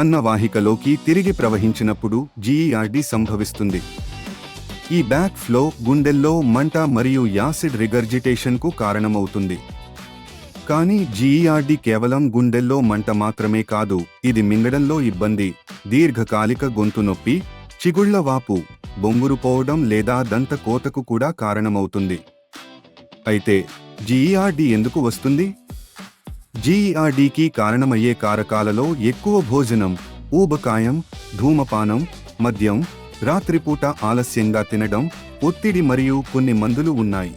అన్నవాహికలోకి తిరిగి ప్రవహించినప్పుడు జీఈఆర్డి సంభవిస్తుంది. ఈ బ్యాక్ ఫ్లో గుండెల్లో మంట మరియు యాసిడ్ రిగర్జిటేషన్కు కారణమవుతుంది. కానీ జీఈఆర్డి కేవలం గుండెల్లో మంట మాత్రమే కాదు ఇది మింగడంలో ఇబ్బంది దీర్ఘకాలిక గొంతు నొప్పి చిగుళ్ళ వాపు బొంగురుపోవడం లేదా దంత కోతకు కూడా కారణమవుతుంది. అయితే జీఈఆర్డి ఎందుకు వస్తుంది? జీఈఆర్డీకి కారణమయ్యే కారకాలలో ఎక్కువ భోజనం ఊబకాయం ధూమపానం మద్యం రాత్రిపూట ఆలస్యంగా తినడం ఒత్తిడి మరియు కొన్ని మందులు ఉన్నాయి.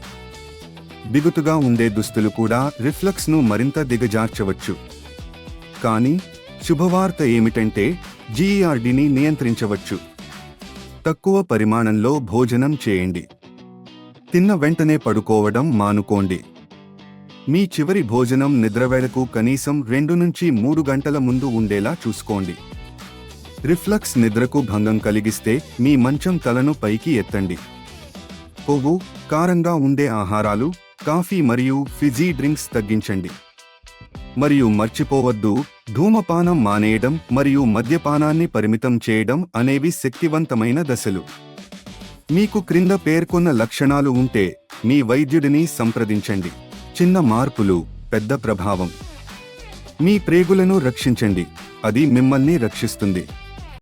బిగుతుగా ఉండే దుస్తులు కూడా రిఫ్లక్స్ను మరింత దిగజార్చవచ్చు. కానీ శుభవార్త ఏమిటంటే జీఈఆర్డీని నియంత్రించవచ్చు. తక్కువ పరిమాణంలో భోజనం చేయండి. తిన్న వెంటనే పడుకోవడం మానుకోండి. మీ చివరి భోజనం నిద్రవేళకు కనీసం రెండు నుంచి మూడు గంటల ముందు ఉండేలా చూసుకోండి. రిఫ్లక్స్ నిద్రకు భంగం కలిగిస్తే మీ మంచం తలను పైకి ఎత్తండి. కొవ్వు కారంగా ఉండే ఆహారాలు కాఫీ మరియు ఫిజీ డ్రింక్స్ తగ్గించండి. మరియు మర్చిపోవద్దు ధూమపానం మానేయడం మరియు మద్యపానాన్ని పరిమితం చేయడం అనేవి శక్తివంతమైన దశలు. మీకు క్రింద పేర్కొన్న లక్షణాలు ఉంటే మీ వైద్యుడిని సంప్రదించండి. చిన్న మార్పులు పెద్ద ప్రభావం. మీ ప్రేగులను రక్షించండి. అది మిమ్మల్ని రక్షిస్తుంది.